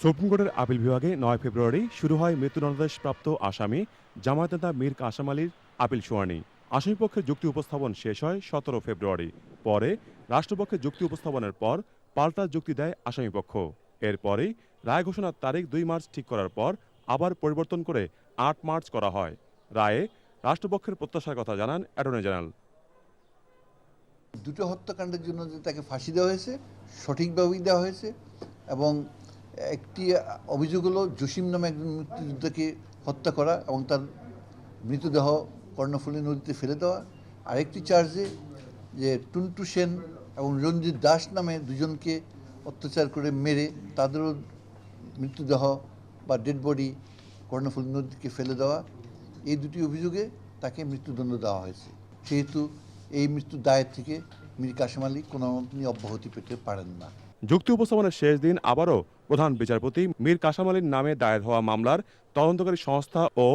Supreme কোর্টের appeal বিভাগে নয় ফেব্রুয়ারি শুরু হয় মৃত্যুদণ্ডাদেশপ্রাপ্ত আসামি জামায়াত নেতা মীর কাসাম আলীর আপিল শুনানি। আসামিপক্ষের যুক্তি উপস্থাপন শেষ হয় সতেরো ফেব্রুয়ারি। পরে রাষ্ট্রপক্ষের যুক্তি উপস্থাপনের পর পাল্টা যুক্তি দেয় আসামিপক্ষ এরপরেই রায় ঘোষণার তারিখ দুই মার্চ ঠিক করার পর আবার পরিবর্তন করে আট মার্চ করা হয়। রায়ে রাষ্ট্রপক্ষের প্রত্যাশার কথা জানান অ্যাটর্নি জেনারেল। দুটো হত্যাকাণ্ডের জন্য যে তাকে ফাঁসি দেওয়া হয়েছে, সঠিকভাবেই দেওয়া হয়েছে এবং একটি অভিযোগ হলো জসিম নামে একজন মুক্তিযোদ্ধাকে হত্যা করা এবং তার মৃতদেহ কর্ণফুলী নদীতে ফেলে দেওয়া। আরেকটি চার্জে যে টুন্টু সেন এবং রঞ্জিত দাস নামে দুজনকে অত্যাচার করে মেরে তাদেরও মৃতদেহ বা ডেড বডি কর্ণফুলী নদীকে ফেলে দেওয়া। এই দুটি অভিযোগে তাকে মৃত্যুদণ্ড দেওয়া হয়েছে। সেহেতু এই মৃত্যু দায়ের থেকে মীর কাসেম আলী কোনো অব্যাহতি পেতে পারেন না। যুক্তি উপস্থাপনের শেষ দিন আবারও প্রধান বিচারপতি মীর কাসাম আলীর নামে দায়ের হওয়া মামলার তদন্তকারী সংস্থা ও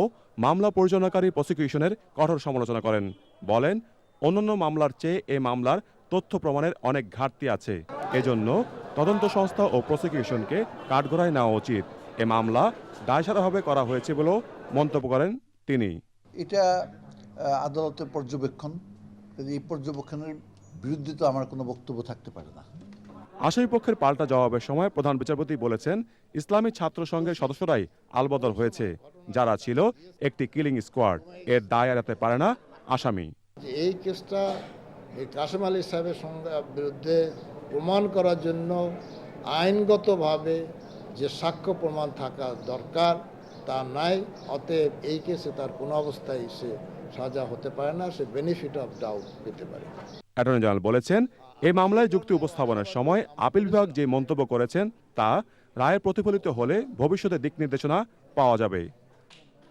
মামলা পরিচালনাকারী প্রসিকিউশনের কঠোর সমালোচনা করেন। বলেন, অন্যান্য মামলার চেয়ে এ মামলার তথ্য প্রমাণের অনেক ঘাটতি আছে। এজন্য তদন্ত সংস্থা ও প্রসিকিউশনকে কাঠগড়ায় নেওয়া উচিত। এ মামলা দায়সারাভাবে করা হয়েছে বলেও মন্তব্য করেন তিনি। এটা আদালতের পর্যবেক্ষণ। এই পর্যবেক্ষণের বিরুদ্ধে তো আমার কোনো বক্তব্য থাকতে পারে না। আসামিপক্ষের পাল্টা জবাবের সময় প্রধান বিচারপতি বলেছেন ইসলামী ছাত্র সংঘের সদস্যরাই আলবদল হয়েছে। যারা ছিল একটি কিলিং স্কোয়াড। এর দায় এড়াতে পারে না আসামি। যে এই কেসটা এই কাসেম আলী সাহেবের সঙ্গে বিরুদ্ধে প্রমাণ করার জন্য আইনগতভাবে যে সাক্ষ্য প্রমাণ থাকা দরকার তা নাই। অতএব এই কেসে তার কোনো অবস্থায় সে সাজা হতে পারে না সে বেনিফিট অফ ডাউট পেতে পারে। অ্যাটর্নি জেনারেল বলেছেন এই মামলায় যুক্তি উপস্থাপনের সময় আপিল বিভাগ যে মন্তব্য করেছেন তা রায়ের প্রতিফলিত হলে ভবিষ্যতে দিক নির্দেশনা পাওয়া যাবে।